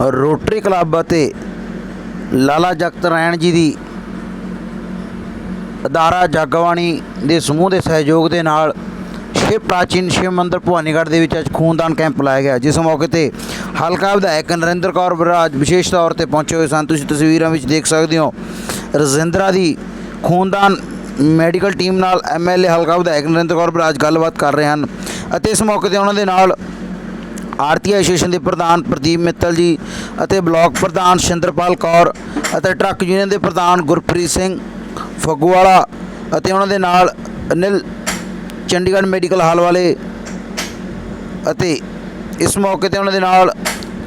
Rotary club ਅਤੇ ਲਾਲਾ ਜਗਤ ਰਾਇਣ ਜੀ ਦੀ ਅਦਾਰਾ ਜਗਵਾਣੀ ਦੇ ਸਮੂਹ ਦੇ ਸਹਿਯੋਗ ਦੇ ਨਾਲ ਸ਼ਿਵ ਪ੍ਰਾਚੀਨ ਸ਼ਿਵ ਮੰਦਿਰ ਭਵਾਨੀਗੜ੍ਹ ਦੇ ਵਿੱਚ ਅੱਜ ਖੂਨਦਾਨ ਕੈਂਪ ਲਾਇਆ ਗਿਆ। ਜਿਸ ਮੌਕੇ ਤੇ ਹਲਕਾ ਵਿਧਾਇਕ ਨਰਿੰਦਰ ਕੌਰ ਬਰਾਜ ਵਿਸ਼ੇਸ਼ ਤੌਰ ਤੇ ਪਹੁੰਚੇ ਹੋਏ ਸਨ। ਤੁਸੀਂ ਤਸਵੀਰਾਂ ਵਿੱਚ ਦੇਖ ਸਕਦੇ ਹੋ ਰਜਿੰਦਰਾ ਦੀ ਖੂਨਦਾਨ ਮੈਡੀਕਲ ਟੀਮ ਨਾਲ ਐਮਐਲਏ ਹਲਕਾ ਵਿਧਾਇਕ ਨਰਿੰਦਰ ਕੌਰ ਬਰਾਜ ਗੱਲਬਾਤ ਕਰ ਰਹੇ ਹਨ ਅਤੇ ਇਸ ਮੌਕੇ ਤੇ ਉਹਨਾਂ ਦੇ ਨਾਲ ਆਰਤੀ ਐਸੋਸੀਏਸ਼ਨ ਦੇ ਪ੍ਰਧਾਨ ਪ੍ਰਦੀਪ ਮਿੱਤਲ ਜੀ ਅਤੇ ਬਲਾਕ ਪ੍ਰਧਾਨ ਸ਼ਿੰਦਰਪਾਲ ਕੌਰ ਅਤੇ ਟਰੱਕ ਯੂਨੀਅਨ ਦੇ ਪ੍ਰਧਾਨ ਗੁਰਪ੍ਰੀਤ ਸਿੰਘ ਫੱਗੂਵਾਲਾ ਅਤੇ ਉਹਨਾਂ ਦੇ ਨਾਲ ਅਨਿਲ ਚੰਡੀਗੜ੍ਹ ਮੈਡੀਕਲ ਹਾਲ ਵਾਲੇ ਅਤੇ ਇਸ ਮੌਕੇ ਤੇ ਉਹਨਾਂ ਦੇ ਨਾਲ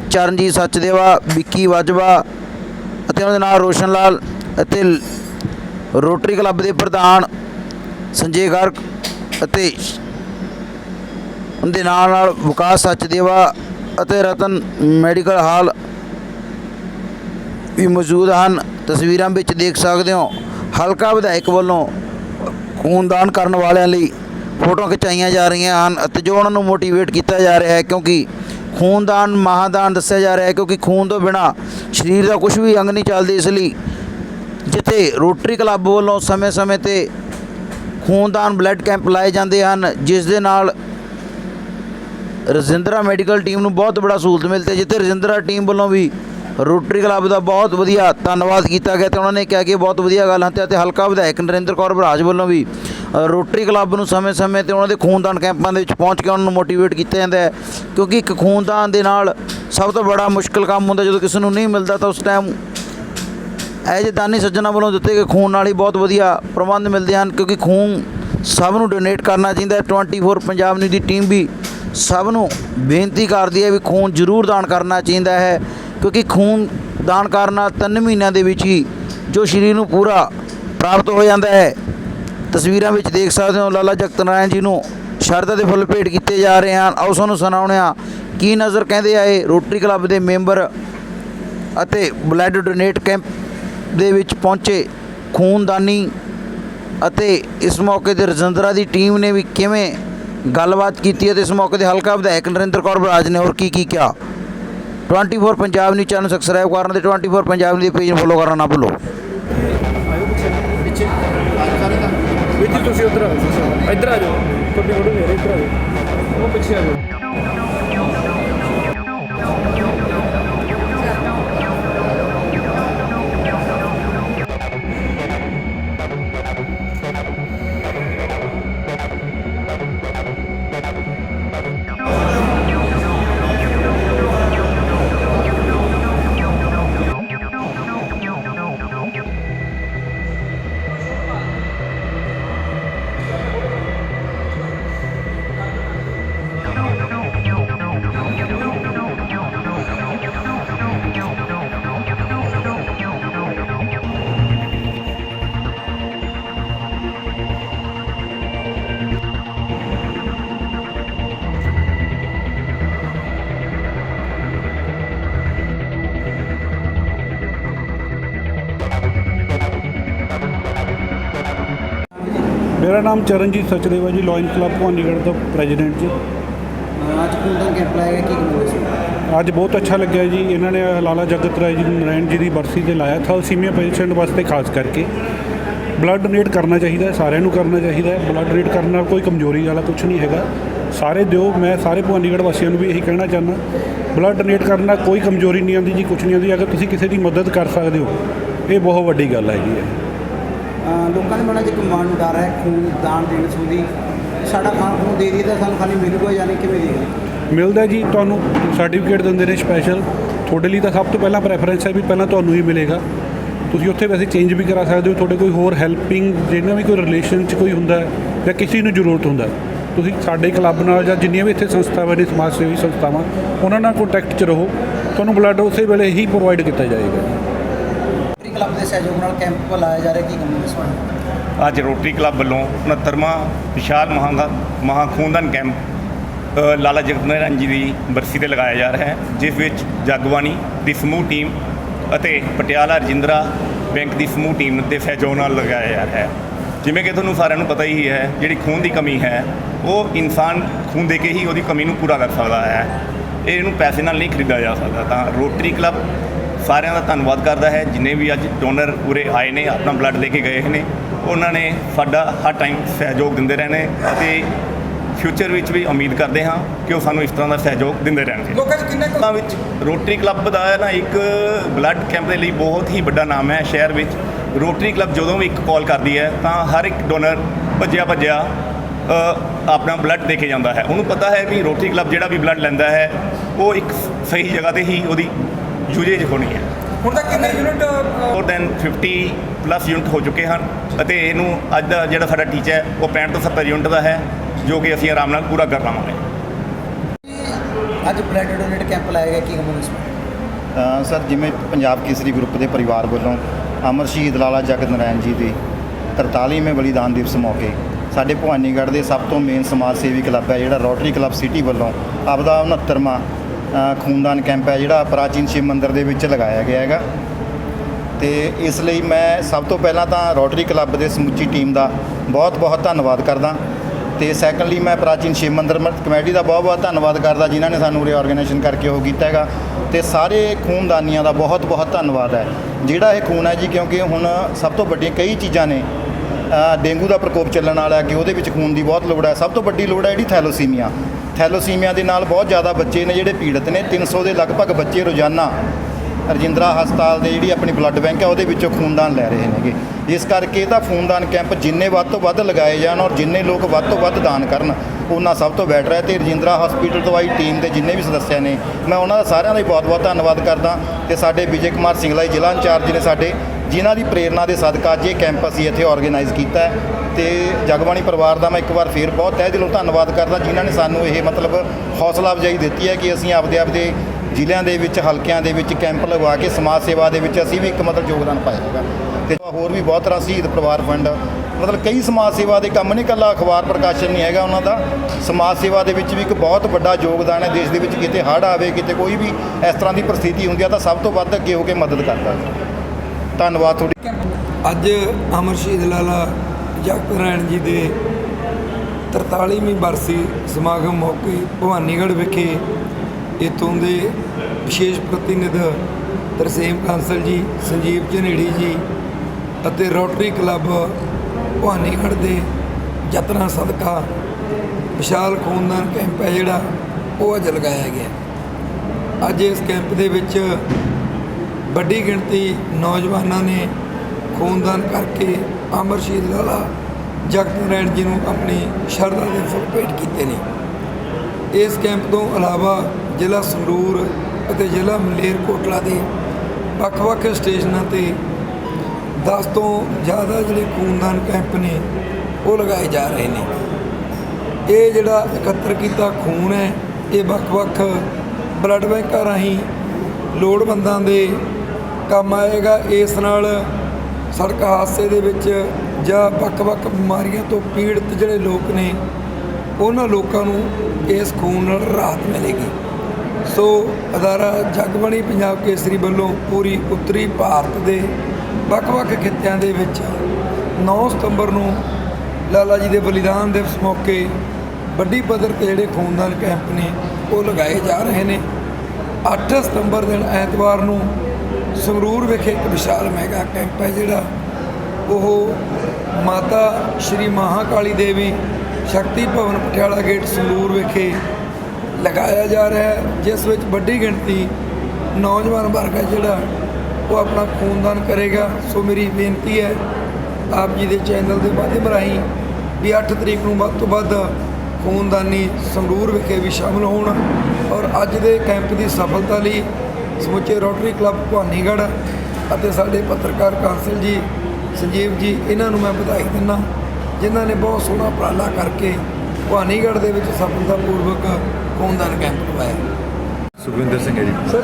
ਚਰਨਜੀਤ ਸੱਚਦੇਵਾ, ਵਿੱਕੀ ਵਾਜਵਾ ਅਤੇ ਉਹਨਾਂ ਦੇ ਨਾਲ ਰੋਸ਼ਨ ਲਾਲ ਅਤੇ ਰੋਟਰੀ ਕਲੱਬ ਦੇ ਪ੍ਰਧਾਨ ਸੰਜੇ ਗਰਗ ਅਤੇ ਦੇ ਨਾਲ ਨਾਲ ਵਿਕਾਸ ਸੱਚਦੇਵਾ ਅਤੇ ਰਤਨ ਮੈਡੀਕਲ ਹਾਲ ਵੀ ਮੌਜੂਦ ਹਨ। ਤਸਵੀਰਾਂ ਵਿੱਚ ਦੇਖ ਸਕਦੇ ਹੋ, ਹਲਕਾ ਵਿਧਾਇਕ ਵੱਲੋਂ ਖੂਨਦਾਨ ਕਰਨ ਵਾਲਿਆਂ ਲਈ ਫੋਟੋਆਂ ਖਿਚਾਈਆਂ ਜਾ ਰਹੀਆਂ ਹਨ ਅਤੇ ਜੋ ਉਹਨਾਂ ਨੂੰ ਮੋਟੀਵੇਟ ਕੀਤਾ ਜਾ ਰਿਹਾ ਹੈ ਕਿਉਂਕਿ ਖੂਨਦਾਨ, ਮਹਾਦਾਨ ਦੱਸਿਆ ਜਾ ਰਿਹਾ ਹੈ ਕਿਉਂਕਿ ਖੂਨ ਤੋਂ ਬਿਨਾ ਸਰੀਰ ਦਾ ਕੁਝ ਵੀ ਅੰਗ ਨਹੀਂ ਚੱਲਦੇ ਇਸ ਲਈ ਜਿੱਥੇ ਰੋਟਰੀ ਕਲੱਬ ਵੱਲੋਂ ਸਮੇਂ-ਸਮੇਂ ਤੇ ਖੂਨਦਾਨ ਬਲੱਡ ਕੈਂਪ ਲਾਏ ਜਾਂਦੇ ਹਨ, ਜਿਸ ਦੇ ਨਾਲ ਰਜਿੰਦਰਾ ਮੈਡੀਕਲ ਟੀਮ ਨੂੰ ਬਹੁਤ ਬੜਾ ਸਹੂਲਤ ਮਿਲਦੀ ਹੈ। ਜਿੱਥੇ ਰਜਿੰਦਰਾ ਟੀਮ ਵੱਲੋਂ ਵੀ ਰੋਟਰੀ ਕਲੱਬ ਦਾ ਬਹੁਤ ਵਧੀਆ ਧੰਨਵਾਦ ਕੀਤਾ ਗਿਆ ਤੇ ਉਹਨਾਂ ਨੇ ਕਿਹਾ ਕਿ ਬਹੁਤ ਵਧੀਆ ਗੱਲ ਹੈ ਤੇ ਅਤੇ ਹਲਕਾ ਵਿਧਾਇਕ ਨਰਿੰਦਰ ਕੌਰ ਬਰਾਜ ਵੱਲੋਂ ਵੀ ਰੋਟਰੀ ਕਲੱਬ ਨੂੰ ਸਮੇਂ-ਸਮੇਂ ਤੇ ਉਹਨਾਂ ਦੇ ਖੂਨਦਾਨ ਕੈਂਪਾਂ ਦੇ ਵਿੱਚ ਪਹੁੰਚ ਕੇ ਉਹਨਾਂ ਨੂੰ ਮੋਟੀਵੇਟ ਕੀਤਾ ਜਾਂਦਾ ਹੈ। ਕਿਉਂਕਿ ਇੱਕ ਖੂਨਦਾਨ ਦੇ ਨਾਲ ਸਭ ਤੋਂ ਬੜਾ ਮੁਸ਼ਕਲ ਕੰਮ ਹੁੰਦਾ, ਜਦੋਂ ਕਿਸੇ ਨੂੰ ਨਹੀਂ ਮਿਲਦਾ ਤਾਂ ਉਸ ਟਾਈਮ ਇਹ ਜਿਹੇ ਦਾਨੀ ਸੱਜਣਾ ਵੱਲੋਂ ਦਿੱਤੇ ਗਏ ਖੂਨ ਨਾਲ ਹੀ ਬਹੁਤ ਵਧੀਆ ਪ੍ਰਬੰਧ ਮਿਲਦੇ ਹਨ। ਕਿਉਂਕਿ ਖੂਨ ਸਭ ਨੂੰ ਡੋਨੇਟ ਕਰਨਾ ਚਾਹੀਦਾ ਹੈ। 24 ਪੰਜਾਬ ਨਿਊਜ਼ ਦੀ ਟੀਮ ਵੀ ਸਭ ਨੂੰ ਬੇਨਤੀ ਕਰਦੀ ਹੈ ਵੀ ਖੂਨ ਜ਼ਰੂਰ ਦਾਨ ਕਰਨਾ ਚਾਹੀਦਾ ਹੈ, ਕਿਉਂਕਿ ਖੂਨ ਦਾਨ ਕਰਨ ਨਾਲ ਤਿੰਨ ਮਹੀਨਿਆਂ ਦੇ ਵਿੱਚ ਹੀ ਜੋ ਸਰੀਰ ਨੂੰ ਪੂਰਾ ਪ੍ਰਾਪਤ ਹੋ ਜਾਂਦਾ ਹੈ। ਤਸਵੀਰਾਂ ਵਿੱਚ ਦੇਖ ਸਕਦੇ ਹੋ ਲਾਲਾ ਜਗਤ ਨਾਰਾਇਣ ਜੀ ਨੂੰ ਸ਼ਰਧਾ ਦੇ ਫੁੱਲ ਭੇਟ ਕੀਤੇ ਜਾ ਰਹੇ ਹਨ। ਆਓ ਸਾਨੂੰ ਸੁਣਾਉਂਦੇ ਹਾਂ ਕੀ ਨਜ਼ਰ ਕਹਿੰਦੇ ਆਏ ਰੋਟਰੀ ਕਲੱਬ ਦੇ ਮੈਂਬਰ ਅਤੇ ਬਲੱਡ ਡੋਨੇਟ ਕੈਂਪ ਦੇ ਵਿੱਚ ਪਹੁੰਚੇ ਖੂਨਦਾਨੀ ਅਤੇ ਇਸ ਮੌਕੇ ਤੇ ਰਜਿੰਦਰਾ ਦੀ ਟੀਮ ਨੇ ਵੀ ਕਿਵੇਂ ਗੱਲਬਾਤ ਕੀਤੀ ਅਤੇ ਇਸ ਮੌਕੇ ਦੇ ਹਲਕਾ ਵਿਧਾਇਕ ਨਰਿੰਦਰ ਕੌਰ ਬਰਾਜ ਨੇ, ਹੋਰ ਕੀ ਕੀ ਕਿਹਾ? 24 ਪੰਜਾਬ ਨਿਊਜ਼ ਚੈਨਲ ਸਬਸਕ੍ਰਾਈਬ ਕਰਨ ਤੇ 24 ਪੰਜਾਬ ਦੀ ਪੇਜ ਨੂੰ ਫੋਲੋ ਕਰਨਾ ਨਾ ਭੁੱਲੋ। ਵੀਰ ਤੁਸੀਂ ਉਧਰ ਆਓ ਇੱਧਰ ਆ ਜਾਓ ਤੁਹਾਡੀ ਫੋਟੋ ਮੇਰੇ ਇੱਧਰ ਆ ਜਾਓ ਉਹ ਪਿੱਛੇ ਆ ਜਾਓ। ਨਾਮ ਚਰਨਜੀਤ ਸਚਦੇਵਾ ਜੀ ਲਾਇਨ ਕਲੱਬ ਭਵਾਨੀਗੜ੍ਹ ਦਾ ਪ੍ਰੈਜ਼ੀਡੈਂਟ ਜੀ। ਅੱਜ ਖੂਨਦਾਨ ਕੈਂਪ ਲਾਇਆ ਕੀ ਕਹਿੰਦੇ ਅੱਜ ਬਹੁਤ ਅੱਛਾ ਲੱਗਿਆ ਜੀ। ਇਹਨਾਂ ਨੇ ਲਾਲਾ ਜਗਤ ਰਾਏ ਜੀ ਨਾਰਾਇਣ ਜੀ ਦੀ ਬਰਸੀ ਤੇ ਲਾਇਆ। ਥੈਲਸੀਮੀਆ ਪੇਸ਼ੈਂਟ ਵਾਸਤੇ ਖਾਸ ਕਰਕੇ। ਬਲੱਡ ਡੋਨੇਟ ਕਰਨਾ ਚਾਹੀਦਾ ਸਾਰਿਆਂ ਨੂੰ ਕਰਨਾ ਚਾਹੀਦਾ। ਬਲੱਡ ਡੋਨੇਟ ਕਰਨ ਨਾਲ ਕੋਈ ਕਮਜ਼ੋਰੀ ਵਾਲਾ ਕੁਝ ਨਹੀਂ ਹੈਗਾ। ਸਾਰੇ ਦਿਓ ਮੈਂ ਸਾਰੇ ਭਵਾਨੀਗੜ੍ਹ ਵਾਸੀਆਂ ਨੂੰ ਵੀ ਇਹੀ ਕਹਿਣਾ ਚਾਹੁੰਦਾ। ਬਲੱਡ ਡੋਨੇਟ ਕਰਨ ਨਾਲ ਕੋਈ ਕਮਜ਼ੋਰੀ ਨਹੀਂ ਆਉਂਦੀ ਜੀ ਕੁਝ ਨਹੀਂ ਆਉਂਦੀ। ਅਗਰ ਤੁਸੀਂ ਕਿਸੇ ਦੀ ਮਦਦ ਕਰ ਸਕਦੇ ਹੋ ਇਹ ਬਹੁਤ ਵੱਡੀ ਗੱਲ ਹੈਗੀ ਹੈ। ਲੋਕਾਂ ਦੇ ਮਨਾਂ 'ਚ ਇੱਕ ਮਨ ਡਰ ਹੈ, ਖੂਨ, ਦਾਨ ਦੇਣ ਸੰਬੰਧੀ ਸਾਡਾ ਖਾਣ ਖੂਨ ਦੇ ਦਈਏ ਤਾਂ ਸਾਨੂੰ ਖਾਲੀ ਮਿਲੂਗਾ ਜਾਂ ਨਹੀਂ, ਕਿਵੇਂ ਦੇਗਾ ਮਿਲਦਾ ਜੀ, ਤੁਹਾਨੂੰ ਸਰਟੀਫਿਕੇਟ ਦਿੰਦੇ ਨੇ ਸਪੈਸ਼ਲ ਤੁਹਾਡੇ ਲਈ ਤਾਂ ਸਭ ਤੋਂ ਪਹਿਲਾਂ ਪ੍ਰੈਫਰੈਂਸ ਹੈ ਵੀ ਪਹਿਲਾਂ ਤੁਹਾਨੂੰ ਹੀ ਮਿਲੇਗਾ। ਤੁਸੀਂ ਉੱਥੇ ਵੈਸੇ ਚੇਂਜ ਵੀ ਕਰਾ ਸਕਦੇ ਹੋ, ਤੁਹਾਡੇ ਕੋਈ ਹੋਰ ਹੈਲਪਿੰਗ ਜਿਹਨਾਂ ਵੀ ਕੋਈ ਰਿਲੇਸ਼ਨ 'ਚ ਕੋਈ ਹੁੰਦਾ ਹੈ ਜਾਂ ਕਿਸੇ ਨੂੰ ਜ਼ਰੂਰਤ ਹੁੰਦਾ ਤੁਸੀਂ ਸਾਡੇ ਕਲੱਬ ਨਾਲ ਜਾਂ ਜਿੰਨੀਆਂ ਵੀ ਇੱਥੇ ਸੰਸਥਾਵਾਂ ਨੇ, ਸਮਾਜ ਸੇਵੀ ਸੰਸਥਾਵਾਂ, ਉਹਨਾਂ ਨਾਲ ਕੰਟੈਕਟ 'ਚ ਰਹੋ। ਤੁਹਾਨੂੰ ਬਲੱਡ ਉਸੇ ਵੇਲੇ ਹੀ ਪ੍ਰੋਵਾਈਡ ਕੀਤਾ ਜਾਏਗਾ। ਰੋਟਰੀ ਕਲੱਬ ਦੇ ਸਹਿਯੋਗ ਨਾਲ ਕੈਂਪ ਲਾਇਆ ਜਾ ਰਿਹਾ, ਕੀ ਕਹਿੰਦੇ ਇਸ ਬਾਰੇ ਅੱਜ ਰੋਟਰੀ ਕਲੱਬ ਵੱਲੋਂ 69ਵਾਂ ਵਿਸ਼ਾਲ ਮਹਾਂਗਾ ਮਹਾਂ ਖੂਨਦਾਨ ਕੈਂਪ ਲਾਲਾ ਜਗਤ ਨਾਰਾਇਣ ਜੀ ਦੀ ਬਰਸੀ ਤੇ ਲਗਾਇਆ ਜਾ ਰਿਹਾ ਹੈ, ਜਿਸ ਵਿੱਚ ਜਗਬਾਣੀ ਦੀ ਸਮੂਹ ਟੀਮ ਅਤੇ ਪਟਿਆਲਾ ਰਜਿੰਦਰਾ ਬੈਂਕ ਦੀ ਸਮੂਹ ਟੀਮ ਦੇ ਸਹਿਯੋਗ ਨਾਲ ਲਗਾਇਆ ਜਾ ਰਿਹਾ ਹੈ। ਜਿਵੇਂ ਕਿ ਤੁਹਾਨੂੰ ਸਾਰਿਆਂ ਨੂੰ ਪਤਾ ਹੀ ਹੈ, ਜਿਹੜੀ ਖੂਨ ਦੀ ਕਮੀ ਹੈ, ਉਹ ਇਨਸਾਨ ਖੂਨ ਦੇ ਕੇ ਹੀ ਉਹਦੀ ਕਮੀ ਨੂੰ ਪੂਰਾ ਕਰ ਸਕਦਾ ਹੈ। ਇਹਨੂੰ ਪੈਸੇ ਨਾਲ ਨਹੀਂ ਖਰੀਦਾ ਜਾ ਸਕਦਾ, ਤਾਂ ਰੋਟਰੀ ਕਲੱਬ ਸਾਰਿਆਂ ਦਾ ਧੰਨਵਾਦ ਕਰਦਾ ਹੈ। ਜਿਨੇ ਵੀ ਅੱਜ ਡੋਨਰ ਉਰੇ ਆਏ ਨੇ ਆਪਣਾ ਬਲੱਡ ਦੇ ਕੇ ਗਏ ਨੇ ਉਹਨਾਂ ਨੇ ਸਾਡਾ ਹਰ ਟਾਈਮ ਸਹਿਯੋਗ ਦਿੰਦੇ ਰਹੇ ਨੇ ਅਤੇ ਫਿਊਚਰ ਵਿੱਚ ਵੀ ਉਮੀਦ ਕਰਦੇ ਹਾਂ ਕਿ ਉਹ ਸਾਨੂੰ ਇਸ ਤਰ੍ਹਾਂ ਦਾ ਸਹਿਯੋਗ ਦਿੰਦੇ ਰਹਿਣਗੇ। ਲੋਕਾਂ 'ਚ ਕਿੰਨੇ ਕੁ ਵਿੱਚ ਰੋਟਰੀ ਕਲੱਬ ਦਾ ਨਾ ਇੱਕ ਬਲੱਡ ਕੈਂਪ ਦੇ ਲਈ ਬਹੁਤ ਹੀ ਵੱਡਾ ਨਾਮ ਹੈ ਸ਼ਹਿਰ ਵਿੱਚ। ਰੋਟਰੀ ਕਲੱਬ ਜਦੋਂ ਵੀ ਇੱਕ ਕਾਲ ਕਰਦੀ ਹੈ ਤਾਂ ਹਰ ਇੱਕ ਡੋਨਰ ਭੱਜਿਆ ਭੱਜਿਆ ਆਪਣਾ ਬਲੱਡ ਦੇ ਕੇ ਜਾਂਦਾ ਹੈ। ਉਹਨੂੰ ਪਤਾ ਹੈ ਵੀ ਰੋਟਰੀ ਕਲੱਬ ਜਿਹੜਾ ਵੀ ਬਲੱਡ ਲੈਂਦਾ ਹੈ ਉਹ ਇੱਕ ਸਹੀ ਜਗ੍ਹਾ ਤੇ ਹੀ ਉਹਦੀ ਯੂਜੇਜ ਹੋਣੀ ਹੈ। ਹੁਣ ਤੱਕ ਕਿੰਨੇ unit more than 50 plus unit ਹੋ ਚੁੱਕੇ ਹਨ ਅਤੇ ਇਹਨੂੰ ਅੱਜ ਦਾ ਜਿਹੜਾ ਸਾਡਾ ਟੀਚਾ ਹੈ ਉਹ 65 ਤੋਂ 70 ਯੂਨਿਟ ਦਾ ਹੈ ਜੋ ਕਿ ਅਸੀਂ ਆਰਾਮ ਨਾਲ ਪੂਰਾ ਕਰ ਲਵਾਂਗੇ। ਅੱਜ ਬਲੱਡ ਡੋਨੇਟ ਕੈਂਪ ਲਾਇਆ ਗਿਆ ਕੀ ਅ, ਸਰ ਜਿਵੇਂ ਪੰਜਾਬ ਕੇਸਰੀ ਗਰੁੱਪ ਦੇ ਪਰਿਵਾਰ ਵੱਲੋਂ ਅਮਰ ਸ਼ਹੀਦ ਲਾਲਾ ਜਗਤ ਨਾਰਾਇਣ ਜੀ ਦੇ 43ਵੇਂ ਬਲੀਦਾਨ ਦਿਵਸ ਮੌਕੇ ਸਾਡੇ ਭਵਾਨੀਗੜ੍ਹ ਦੇ ਸਭ ਤੋਂ ਮੇਨ ਸਮਾਜ ਸੇਵੀ ਕਲੱਬ ਹੈ ਜਿਹੜਾ ਰੋਟਰੀ ਕਲੱਬ ਸਿਟੀ ਵੱਲੋਂ ਆਪਦਾ 69ਵਾਂ ਅ, ਖੂਨਦਾਨ ਕੈਂਪ ਹੈ ਜਿਹੜਾ ਪ੍ਰਾਚੀਨ ਸ਼ਿਵ ਮੰਦਿਰ ਦੇ ਵਿੱਚ ਲਗਾਇਆ ਗਿਆ ਹੈਗਾ। ਤੇ ਇਸ ਲਈ ਮੈਂ ਸਭ ਤੋਂ ਪਹਿਲਾਂ ਤਾਂ ਰੋਟਰੀ ਕਲੱਬ ਦੇ ਸਮੁੱਚੀ ਟੀਮ ਦਾ ਬਹੁਤ ਬਹੁਤ ਧੰਨਵਾਦ ਕਰਦਾ। ਤੇ ਸੈਕੰਡਲੀ ਮੈਂ ਪ੍ਰਾਚੀਨ ਸ਼ਿਵ ਮੰਦਿਰ ਕਮੇਟੀ ਦਾ ਬਹੁਤ ਬਹੁਤ ਧੰਨਵਾਦ ਕਰਦਾ ਜਿਨ੍ਹਾਂ ਨੇ ਸਾਨੂੰ ਉਰੇ ਆਰਗੇਨਾਈਜੇਸ਼ਨ ਕਰਕੇ ਉਹ ਕੀਤਾ ਹੈਗਾ। ਤੇ ਸਾਰੇ ਖੂਨਦਾਨੀਆਂ ਦਾ ਬਹੁਤ ਬਹੁਤ ਧੰਨਵਾਦ ਹੈ। ਜਿਹੜਾ ਇਹ ਖੂਨ ਹੈ ਜੀ, ਕਿਉਂਕਿ ਹੁਣ ਸਭ ਤੋਂ ਵੱਡੀਆਂ ਕਈ ਚੀਜ਼ਾਂ ਨੇ। ਡੇਂਗੂ ਦਾ ਪ੍ਰਕੋਪ ਚੱਲਣ ਵਾਲਾ ਕਿ ਉਹਦੇ ਵਿੱਚ ਖੂਨ ਦੀ ਬਹੁਤ ਲੋੜ ਹੈ। ਸਭ ਤੋਂ ਵੱਡੀ ਲੋੜ ਹੈ ਜਿਹੜੀ ਥੈਲੋਸੀਮੀਆ। ਥੈਲੋਸੀਮੀਆ ਦੇ ਨਾਲ ਬਹੁਤ ਜ਼ਿਆਦਾ ਬੱਚੇ ਨੇ ਜਿਹੜੇ ਪੀੜਤ ਨੇ। 300 ਦੇ ਲਗਭਗ ਬੱਚੇ ਰੋਜ਼ਾਨਾ ਰਜਿੰਦਰਾ ਹਸਪਤਾਲ ਦੇ ਜਿਹੜੀ ਆਪਣੀ ਬਲੱਡ ਬੈਂਕ ਹੈ, ਉਹਦੇ ਵਿੱਚੋਂ ਖੂਨਦਾਨ ਲੈ ਰਹੇ ਨੇਗੇ। ਇਸ ਕਰਕੇ ਇਹ ਤਾਂ ਖੂਨਦਾਨ ਕੈਂਪ ਜਿੰਨੇ ਵੱਧ ਤੋਂ ਵੱਧ ਲਗਾਏ ਜਾਣ ਔਰ ਜਿੰਨੇ ਲੋਕ ਵੱਧ ਤੋਂ ਵੱਧ ਦਾਨ ਕਰਨ, ਉਹਨਾਂ ਸਭ ਤੋਂ ਬੈਟਰ ਹੈ। ਤੇ ਰਜਿੰਦਰਾ ਹਸਪੀਟਲ ਤੋਂ ਆਈ ਟੀਮ ਦੇ ਜਿੰਨੇ ਵੀ ਸਦੱਸਿਆ ਨੇ, ਮੈਂ ਉਹਨਾਂ ਦਾ ਸਾਰਿਆਂ ਦਾ ਹੀ ਬਹੁਤ-ਬਹੁਤ ਧੰਨਵਾਦ ਕਰਦਾ। ਤੇ ਸਾਡੇ ਵਿਜੇ ਕੁਮਾਰ ਸਿੰਗਲਾ ਜ਼ਿਲ੍ਹਾ ਇੰਚਾਰਜ ਨੇ ਸਾਡੇ, ਜਿਨ੍ਹਾਂ ਦੀ ਪ੍ਰੇਰਣਾ ਦੇ ਸਦਕਾ ਅੱਜ ਇਹ ਕੈਂਪ ਅਸੀਂ ਇੱਥੇ ਆਰਗੇਨਾਈਜ਼ ਕੀਤਾ ਹੈ। ਤੇ ਜਗਬਾਣੀ ਪਰਿਵਾਰ ਦਾ ਮੈਂ ਇੱਕ ਵਾਰ ਫੇਰ ਬਹੁਤ ਤਹਿ ਦਿਲੋਂ ਧੰਨਵਾਦ ਕਰਦਾ, ਜਿਨ੍ਹਾਂ ਨੇ ਸਾਨੂੰ ਇਹ ਮਤਲਬ ਹੌਸਲਾ ਅਫਜ਼ਾਈ ਦਿੱਤੀ ਹੈ ਕਿ ਅਸੀਂ ਆਪਦੇ ਆਪਦੇ ਜ਼ਿਲ੍ਹਿਆਂ ਦੇ ਵਿੱਚ, ਹਲਕਿਆਂ ਦੇ ਵਿੱਚ ਕੈਂਪ ਲਗਵਾ ਕੇ ਸਮਾਜ ਸੇਵਾ ਦੇ ਵਿੱਚ ਅਸੀਂ ਵੀ ਇੱਕ ਮਤਲਬ ਯੋਗਦਾਨ ਪਾਇਆ ਹੈਗਾ। ਤੇ ਹੋਰ ਵੀ ਬਹੁਤ ਤਰ੍ਹਾਂ ਸ਼ਹੀਦ ਪਰਿਵਾਰ ਫੰਡ, ਮਤਲਬ ਕਈ ਸਮਾਜ ਸੇਵਾ ਦੇ ਕੰਮ ਨਹੀਂ ਇਕੱਲਾ ਅਖਬਾਰ ਪ੍ਰਕਾਸ਼ਨ ਨਹੀਂ ਹੈਗਾ ਉਹਨਾਂ ਦਾ। ਸਮਾਜ ਸੇਵਾ ਦੇ ਵਿੱਚ ਵੀ ਇੱਕ ਬਹੁਤ ਵੱਡਾ ਯੋਗਦਾਨ ਹੈ, ਦੇਸ਼ ਦੇ ਵਿੱਚ ਕਿਤੇ ਹੜ੍ਹ ਆਵੇ, ਕਿਤੇ ਕੋਈ ਵੀ ਇਸ ਤਰ੍ਹਾਂ ਦੀ ਪ੍ਰਸਥਿਤੀ ਹੁੰਦੀ ਆ ਤਾਂ ਸਭ ਤੋਂ ਵੱਧ ਅੱਗੇ ਹੋ ਕੇ ਮਦਦ ਕਰਦਾ ਧੰਨਵਾਦ ਤੁਹਾਡੀ। ਅੱਜ ਅਮਰ ਸ਼ਹੀਦ ਲਾਲਾ ਜਗਤ ਨਾਰਾਇਣ ਜੀ ਦੇ 43ਵੀਂ ਬਰਸੀ ਸਮਾਗਮ ਮੌਕੇ ਭਵਾਨੀਗੜ੍ਹ ਵਿਖੇ ਇਥੋਂ ਦੇ ਵਿਸ਼ੇਸ਼ ਪ੍ਰਤੀਨਿਧ ਤਰਸੇਮ ਕਾਂਸਲ ਜੀ, ਸੰਜੀਵ ਝਨੇੜੀ ਜੀ ਅਤੇ ਰੋਟਰੀ ਕਲੱਬ ਭਵਾਨੀਗੜ੍ਹ ਦੇ ਯਤਨਾਂ ਸਦਕਾ ਵਿਸ਼ਾਲ ਖੂਨਦਾਨ ਕੈਂਪ ਹੈ ਜਿਹੜਾ ਉਹ ਅੱਜ ਲਗਾਇਆ ਗਿਆ ਅੱਜ ਇਸ ਕੈਂਪ ਦੇ ਵਿੱਚ ਵੱਡੀ ਗਿਣਤੀ ਨੌਜਵਾਨਾਂ ਨੇ ਖੂਨਦਾਨ ਕਰਕੇ ਅਮਰ ਸ਼ਹੀਦ ਲਾਲਾ ਜਗਤ ਨਾਰਾਇਣ ਜੀ ਨੂੰ ਆਪਣੀ ਸ਼ਰਧਾ ਦੇ ਫੁੱਲ ਭੇਟ ਕੀਤੇ ਨੇ। ਇਸ ਕੈਂਪ ਤੋਂ ਇਲਾਵਾ ਜ਼ਿਲ੍ਹਾ ਸੰਗਰੂਰ ਅਤੇ ਜ਼ਿਲ੍ਹਾ ਮਲੇਰਕੋਟਲਾ ਦੇ ਵੱਖ-ਵੱਖ ਸਟੇਸ਼ਨਾਂ ਤੇ 10 ਤੋਂ ਜ਼ਿਆਦਾ ਜਿਹੜੇ ਖੂਨਦਾਨ ਕੈਂਪ ਨੇ, ਉਹ ਲਗਾਏ ਜਾ ਰਹੇ ਨੇ। ਇਹ ਜਿਹੜਾ ਇਕੱਤਰ ਕੀਤਾ ਖੂਨ ਹੈ, ਇਹ ਵੱਖ-ਵੱਖ ਬਲੱਡ ਬੈਂਕਾਂ ਰਾਹੀਂ ਲੋੜਵੰਦਾਂ ਦੇ ਕੰਮ ਆਏਗਾ। ਇਸ ਨਾਲ ਸੜਕ ਹਾਦਸੇ ਦੇ ਵਿੱਚ ਜਾਂ ਵੱਖ-ਵੱਖ ਬਿਮਾਰੀਆਂ ਤੋਂ ਪੀੜਤ ਜਿਹੜੇ ਲੋਕ ਨੇ, ਉਹਨਾਂ ਲੋਕਾਂ ਨੂੰ ਇਸ ਖੂਨ ਨਾਲ ਰਾਹਤ ਮਿਲੇਗੀ। ਸੋ ਅਦਾਰਾ ਜਗਬਾਣੀ ਪੰਜਾਬ ਕੇਸਰੀ ਵੱਲੋਂ ਪੂਰੀ ਉੱਤਰੀ ਭਾਰਤ ਦੇ ਵੱਖ-ਵੱਖ ਖਿੱਤਿਆਂ ਦੇ ਵਿੱਚ 9 ਸਤੰਬਰ ਨੂੰ ਲਾਲਾ ਜੀ ਦੇ ਬਲੀਦਾਨ ਦਿਵਸ ਮੌਕੇ ਵੱਡੀ ਪੱਧਰ ਤੇ ਜਿਹੜੇ ਖੂਨਦਾਨ ਕੈਂਪ ਨੇ, ਉਹ ਲਗਾਏ ਜਾ ਰਹੇ ਨੇ। 8 ਸਤੰਬਰ ਦਿਨ ਐਤਵਾਰ ਨੂੰ ਸੰਗਰੂਰ ਵਿਖੇ ਇੱਕ ਵਿਸ਼ਾਲ ਮੈਗਾ ਕੈਂਪ ਹੈ ਜਿਹੜਾ ਉਹ ਮਾਤਾ ਸ਼੍ਰੀ ਮਹਾਕਾਲੀ ਦੇਵੀ ਸ਼ਕਤੀ ਭਵਨ ਪਟਿਆਲਾ ਗੇਟ ਸੰਗਰੂਰ ਵਿਖੇ ਲਗਾਇਆ ਜਾ ਰਿਹਾ ਹੈ, ਜਿਸ ਵਿੱਚ ਵੱਡੀ ਗਿਣਤੀ ਨੌਜਵਾਨ ਵਰਗ ਹੈ ਜਿਹੜਾ ਉਹ ਆਪਣਾ ਖੂਨਦਾਨ ਕਰੇਗਾ। ਸੋ ਮੇਰੀ ਬੇਨਤੀ ਹੈ ਆਪ ਜੀ ਦੇ ਚੈਨਲ ਦੇ ਮਾਧਿਅਮ ਰਾਹੀਂ ਵੀ 8 ਤਰੀਕ ਨੂੰ ਵੱਧ ਤੋਂ ਵੱਧ ਖੂਨਦਾਨੀ ਸੰਗਰੂਰ ਵਿਖੇ ਵੀ ਸ਼ਾਮਲ ਹੋਣ ਔਰ ਅੱਜ ਦੇ ਕੈਂਪ ਦੀ ਸਫਲਤਾ ਲਈ ਸਮੁੱਚੇ ਰੋਟਰੀ ਕਲੱਬ ਭਵਾਨੀਗੜ੍ਹ ਅਤੇ ਸਾਡੇ ਪੱਤਰਕਾਰ ਕਾਂਸਲ ਜੀ ਸੰਜੀਵ ਜੀ ਇਹਨਾਂ ਨੂੰ ਮੈਂ ਵਧਾਈ ਦਿੰਦਾ ਜਿਨ੍ਹਾਂ ਨੇ ਬਹੁਤ ਸੋਹਣਾ ਉਪਰਾਲਾ ਕਰਕੇ ਭਵਾਨੀਗੜ੍ਹ ਦੇ ਵਿੱਚ ਸਫਲਤਾਪੂਰਵਕ ਖੂਨਦਾਨ ਕੈਂਪ ਲਗਾਇਆ ਸੁਖਵਿੰਦਰ ਸਿੰਘ ਹੈ ਜੀ। ਸਰ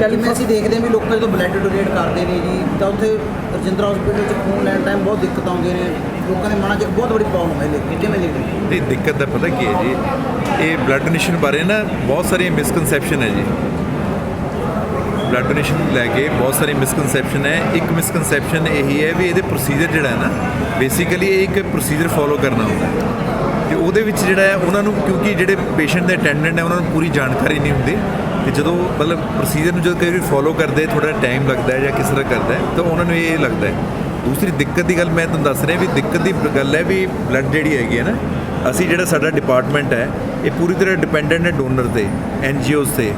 ਜਿਵੇਂ ਅਸੀਂ ਦੇਖਦੇ ਹਾਂ ਵੀ ਲੋਕ ਜਦੋਂ ਬਲੱਡ ਡੋਨੇਟ ਕਰਦੇ ਨੇ ਜੀ ਤਾਂ ਉੱਥੇ ਰਜਿੰਦਰਾ ਹਸਪੀਟਲ 'ਚ ਖੂਨ ਲੈਣ ਟਾਈਮ ਬਹੁਤ ਦਿੱਕਤ ਆਉਂਦੀਆਂ ਨੇ। ਲੋਕਾਂ ਦੇ ਮਨਾਂ 'ਚ ਬਹੁਤ ਵੱਡੀ ਪ੍ਰੋਬਲਮ ਹੈ ਲੈ ਕਿਵੇਂ ਦੇਖਦੇ ਹੋ? ਇਹ ਦਿੱਕਤ ਦਾ ਪਤਾ ਕੀ ਹੈ ਜੀ ਇਹ ਬਲੱਡ ਡੋਨੇਸ਼ਨ ਬਾਰੇ ਨਾ ਬਹੁਤ ਸਾਰੀਆਂ ਮਿਸਕਨਸੈਪਸ਼ਨ ਹੈ ਜੀ। ਬਲੱਡ ਡੋਨੇਸ਼ਨ ਨੂੰ ਲੈ ਕੇ ਬਹੁਤ ਸਾਰੀ ਮਿਸਕਨਸੈਪਸ਼ਨ ਹੈ। ਇੱਕ ਮਿਸਕਨਸੈਪਸ਼ਨ ਇਹੀ ਹੈ ਵੀ ਇਹਦੇ ਪ੍ਰੋਸੀਜਰ ਜਿਹੜਾ ਹੈ ਨਾ ਬੇਸਿਕਲੀ ਇਹ ਇੱਕ ਪ੍ਰੋਸੀਜਰ ਫੋਲੋ ਕਰਨਾ ਹੁੰਦਾ ਹੈ। ਤੇ ਉਹਦੇ ਵਿੱਚ ਜਿਹੜਾ ਹੈ, ਉਹਨਾਂ ਨੂੰ ਕਿਉਂਕਿ ਜਿਹੜੇ ਪੇਸ਼ੈਂਟ ਦੇ ਅਟੈਂਡੈਂਟ ਹੈ, ਉਹਨਾਂ ਨੂੰ ਪੂਰੀ ਜਾਣਕਾਰੀ ਨਹੀਂ ਹੁੰਦੀ। ਤੇ ਜਦੋਂ ਮਤਲਬ ਪ੍ਰੋਸੀਜਰ ਨੂੰ ਜਦੋਂ ਕਈ ਵਾਰੀ ਫੋਲੋ ਕਰਦੇ ਥੋੜਾ ਟਾਈਮ ਲੱਗਦਾ ਹੈ ਜਾਂ ਕਿਸ ਤਰ੍ਹਾਂ ਕਰਦਾ ਹੈ, ਤਾਂ ਉਹਨਾਂ ਨੂੰ ਇਹ ਲੱਗਦਾ ਹੈ। ਦੂਸਰੀ ਦਿੱਕਤ ਦੀ ਗੱਲ ਮੈਂ ਤੁਹਾਨੂੰ ਦੱਸ ਰਿਹਾ ਵੀ ਦਿੱਕਤ ਦੀ ਗੱਲ ਹੈ ਵੀ ਬਲੱਡ ਜਿਹੜੀ ਹੈਗੀ ਹੈ ਨਾ, ਅਸੀਂ ਜਿਹੜਾ ਸਾਡਾ ਡਿਪਾਰਟਮੈਂਟ ਹੈ, ਇਹ ਪੂਰੀ ਤਰ੍ਹਾਂ ਡਿਪੈਂਡੈਂਟ ਹੈ ਡੋਨਰ ਤੇ ਐਨਜੀਓਜ਼ ਤੇ,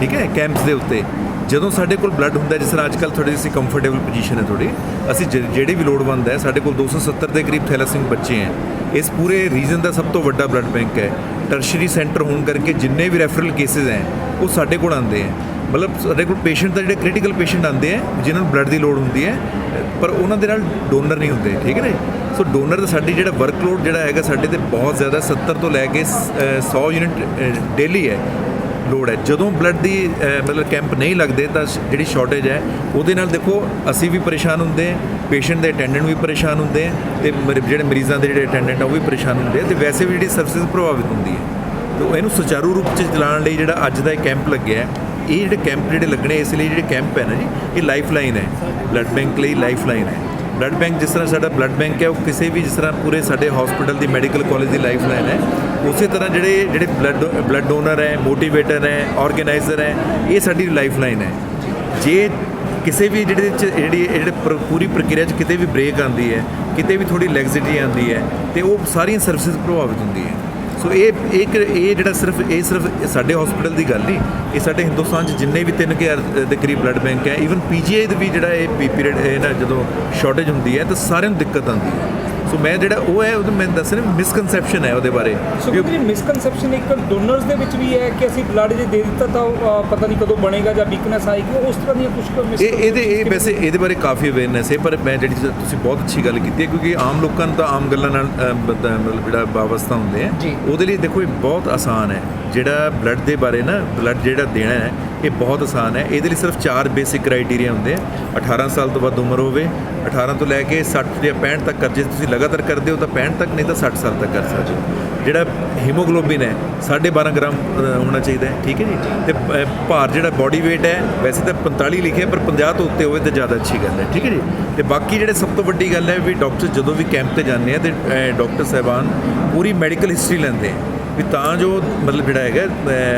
ਠੀਕ ਹੈ ਕੈਂਪਸ ਦੇ ਉੱਤੇ। ਜਦੋਂ ਸਾਡੇ ਕੋਲ ਬਲੱਡ ਹੁੰਦਾ ਜਿਸ ਤਰ੍ਹਾਂ ਅੱਜ ਕੱਲ੍ਹ ਥੋੜੀ ਜਿਹੀ ਕੰਫਰਟੇਬਲ ਪੋਜੀਸ਼ਨ ਹੈ ਥੋੜੀ ਅਸੀਂ ਜਿ- ਜਿਹੜੇ ਵੀ ਲੋੜਵੰਦ ਹੈ ਸਾਡੇ ਕੋਲ 270 ਦੇ ਕਰੀਬ ਥੈਲਾਸੀਮਿਕ ਬੱਚੇ ਹੈ। ਇਸ ਪੂਰੇ ਰੀਜਨ ਦਾ ਸਭ ਤੋਂ ਵੱਡਾ ਬਲੱਡ ਬੈਂਕ ਹੈ। ਟਰਸ਼ਰੀ ਸੈਂਟਰ ਹੋਣ ਕਰਕੇ ਜਿੰਨੇ ਵੀ ਰੈਫਰਲ ਕੇਸਿਸ ਹੈ ਉਹ ਸਾਡੇ ਕੋਲ ਆਉਂਦੇ ਹੈ। ਮਤਲਬ ਸਾਡੇ ਕੋਲ ਪੇਸ਼ੈਂਟ ਦਾ ਜਿਹੜੇ ਕ੍ਰਿਟੀਕਲ ਪੇਸ਼ੈਂਟ ਆਉਂਦੇ ਹੈ ਜਿਨ੍ਹਾਂ ਨੂੰ ਬਲੱਡ ਦੀ ਲੋੜ ਹੁੰਦੀ ਹੈ ਪਰ ਉਹਨਾਂ ਦੇ ਨਾਲ ਡੋਨਰ ਨਹੀਂ ਹੁੰਦੇ ਠੀਕ ਹੈ ਨਾ ਜੀ? ਸੋ ਡੋਨਰ ਦਾ ਸਾਡੀ ਜਿਹੜਾ ਵਰਕਲੋਡ ਜਿਹੜਾ ਹੈਗਾ ਸਾਡੇ ਤੇ ਬਹੁਤ ਜ਼ਿਆਦਾ 70 ਤੋਂ ਲੈ ਕੇ ਸ- ਅ, 100 ਯੂਨਿਟ ਡੇਲੀ ਹੈ। ਲੋੜ ਹੈ। ਜਦੋਂ ਬਲੱਡ ਦੀ ਮਤਲਬ ਕੈਂਪ ਨਹੀਂ ਲੱਗਦੇ ਤਾਂ ਜਿਹੜੀ ਸ਼ਾਰਟੇਜ ਹੈ ਉਹਦੇ ਨਾਲ ਦੇਖੋ ਅਸੀਂ ਵੀ ਪਰੇਸ਼ਾਨ ਹੁੰਦੇ ਹਾਂ ਪੇਸ਼ੈਂਟ ਦੇ ਅਟੈਂਡੈਂਟ ਵੀ ਪਰੇਸ਼ਾਨ ਹੁੰਦੇ ਆ ਤੇ ਜਿਹੜੇ ਮਰੀਜ਼ਾਂ ਦੇ ਜਿਹੜੇ ਅਟੈਂਡੈਂਟ ਆ ਉਹ ਵੀ ਪਰੇਸ਼ਾਨ ਹੁੰਦੇ ਆ ਤੇ ਵੈਸੇ ਵੀ ਜਿਹੜੀ ਸਰਵਿਸ ਪ੍ਰਭਾਵਿਤ ਹੁੰਦੀ ਹੈ। ਤੇ ਇਹਨੂੰ ਸੁਚਾਰੂ ਰੂਪ ਚ ਚਲਾਉਣ ਲਈ ਜਿਹੜਾ ਅੱਜ ਦਾ ਇਹ ਕੈਂਪ ਲੱਗਿਆ ਹੈ, ਇਹ ਜਿਹੜੇ ਕੈਂਪ ਜਿਹੜੇ ਲੱਗਣੇ ਇਸ ਲਈ ਜਿਹੜੇ ਕੈਂਪ ਹੈ ਨਾ ਜੀ ਇਹ ਲਾਈਫ ਲਾਈਨ ਹੈ। ਬਲੱਡ ਬੈਂਕ ਲਈ ਲਾਈਫ ਲਾਈਨ ਹੈ। ਬਲੱਡ ਬੈਂਕ ਜਿਸ ਤਰ੍ਹਾਂ ਸਾਡਾ ਬਲੱਡ ਬੈਂਕ ਹੈ, ਉਹ ਕਿਸੇ ਵੀ ਜਿਸ ਤਰ੍ਹਾਂ ਪੂਰੇ ਸਾਡੇ ਹਸਪੀਟਲ ਦੀ ਮੈਡੀਕਲ ਕਾਲਜ ਦੀ ਲਾਈਫ ਲਾਈਨ ਹੈ, ਉਸੇ ਤਰ੍ਹਾਂ ਜਿਹੜੇ ਜਿਹੜੇ ਬਲੱਡ ਬਲੱਡ ਡੋਨਰ ਹੈ ਮੋਟੀਵੇਟਰ ਹੈ ਆਰਗੇਨਾਈਜ਼ਰ ਹੈ, ਇਹ ਸਾਡੀ ਲਾਈਫ ਲਾਈਨ ਹੈ। ਜੇ ਕਿਸੇ ਵੀ ਜਿਹੜੇ ਚ, ਜਿਹੜੀ, ਜਿਹੜੇ ਪ੍ਰ- ਪੂਰੀ ਪ੍ਰਕਿਰਿਆ 'ਚ ਕਿਤੇ ਵੀ ਬ੍ਰੇਕ ਆਉਂਦੀ ਹੈ, ਕਿਤੇ ਵੀ ਥੋੜੀ ਲੈਗਜ਼ਿਟੀ ਆਉਂਦੀ ਹੈ, ਤੇ ਉਹ ਸਾਰੀਆਂ ਸਰਵਿਸਿਜ਼ ਪ੍ਰਭਾਵਿਤ ਹੁੰਦੀ ਹੈ। ਸੋ ਇਹ ਇੱਕ, ਇਹ ਜਿਹੜਾ ਸਿਰਫ, ਇਹ ਸਿਰਫ ਸਾਡੇ ਹਸਪੀਟਲ ਦੀ ਗੱਲ ਨਹੀਂ ਇਹ ਸਾਡੇ ਹਿੰਦੁਸਤਾਨ 'ਚ ਜਿੰਨੇ ਵੀ 3000 ਦੇ ਕਰੀਬ ਬਲੱਡ ਬੈਂਕ ਹੈ ਈਵਨ ਪੀਜੀਆਈ ਦੇ ਵੀ ਜਿਹੜਾ ਇਹ ਪੀਰੀਅਡ ਇਹ ਨਾ ਜਦੋਂ ਸ਼ਾਰਟੇਜ ਹੁੰਦੀ ਹੈ, ਤਾਂ ਸਾਰਿਆਂ ਨੂੰ ਦਿੱਕਤ ਆਉਂਦੀ ਹੈ। ਸੋ ਮੈਂ ਜਿਹੜਾ ਉਹ ਹੈ ਉਹ ਮੈਂ ਦੱਸ ਰਿਹਾ ਮਿਸਕਨਸੈਪਸ਼ਨ ਹੈ ਉਹਦੇ ਬਾਰੇ। ਸੋ ਜਿਹੜੀ ਮਿਸਕਨਸੈਪਸ਼ਨ ਇੱਕ ਡੋਨਰਸ ਦੇ ਵਿੱਚ ਵੀ ਹੈ ਕਿ ਅਸੀਂ ਬਲੱਡ ਜੇ ਦੇ ਦਿੱਤਾ ਤਾਂ ਪਤਾ ਨਹੀਂ ਕਦੋਂ ਬਣੇਗਾ ਜਾਂ ਵੀਕਨੈਸ ਆਏਗੀ ਉਸ ਤਰ੍ਹਾਂ ਦੀਆਂ ਕੁਝ ਇਹ ਇਹਦੇ ਇਹ ਵੈਸੇ ਇਹਦੇ ਬਾਰੇ ਕਾਫੀ ਅਵੇਅਰਨੈਸ ਹੈ ਪਰ ਮੈਂ ਜਿਹੜੀ ਤੁਸੀਂ ਬਹੁਤ ਅੱਛੀ ਗੱਲ ਕੀਤੀ ਹੈ ਕਿਉਂਕਿ ਆਮ ਲੋਕਾਂ ਨੂੰ ਤਾਂ ਆਮ ਗੱਲਾਂ ਨਾਲ ਮਤਲਬ ਜਿਹੜਾ ਵਾਬਸਤਾ ਹੁੰਦੇ ਆ। ਉਹਦੇ ਲਈ ਦੇਖੋ ਇਹ ਬਹੁਤ ਆਸਾਨ ਹੈ। ਜਿਹੜਾ ਬਲੱਡ ਦੇ ਬਾਰੇ ਨਾ ਬਲੱਡ ਜਿਹੜਾ ਦੇਣਾ ਹੈ ਇਹ ਬਹੁਤ ਆਸਾਨ ਹੈ। ਇਹਦੇ ਲਈ ਸਿਰਫ ਚਾਰ ਬੇਸਿਕ ਕ੍ਰਾਈਟੇਰੀਆ ਹੁੰਦੇ ਆ। 18 ਸਾਲ ਤੋਂ ਵੱਧ ਉਮਰ ਹੋਵੇ 18 ਤੋਂ ਲੈ ਕੇ 60 ਜਾਂ 65 ਤੱਕ ਕਰ ਜੇ ਤੁਸੀਂ ਲਗਾਤਾਰ ਕਰਦੇ ਹੋ ਤਾਂ 65 ਤੱਕ ਨਹੀਂ ਤਾਂ 60 ਸਾਲ ਤੱਕ ਕਰ ਸਕਦੇ ਹੋ। ਜਿਹੜਾ ਹੀਮੋਗਲੋਬਿਨ ਹੈ 12.5 ਗ੍ਰਾਮ ਹੋਣਾ ਚਾਹੀਦਾ ਹੈ ਠੀਕ ਹੈ ਜੀ? ਤੇ ਭਾਰ ਜਿਹੜਾ ਬਾਡੀ weight ਹੈ ਵੈਸੇ ਤਾਂ 45 ਲਿਖਿਆ ਪਰ 50 ਤੋਂ ਉੱਤੇ ਹੋਵੇ ਤਾਂ ਜ਼ਿਆਦਾ ਅੱਛੀ ਗੱਲ ਹੈ ਠੀਕ ਹੈ ਜੀ? ਤੇ ਬਾਕੀ ਜਿਹੜੇ ਸਭ ਤੋਂ ਵੱਡੀ ਗੱਲ ਹੈ ਵੀ ਡਾਕਟਰ ਜਦੋਂ ਵੀ ਕੈਂਪ ਤੇ ਜਾਂਦੇ ਆ ਤੇ ਅ, ਡਾਕਟਰ ਸਾਹਿਬਾਨ ਪੂਰੀ ਮੈਡੀਕਲ ਹਿਸਟਰੀ ਲੈਂਦੇ ਆ। ਵੀ ਤਾਂ ਜੋ ਮਤਲਬ ਜਿਹੜਾ ਹੈਗਾ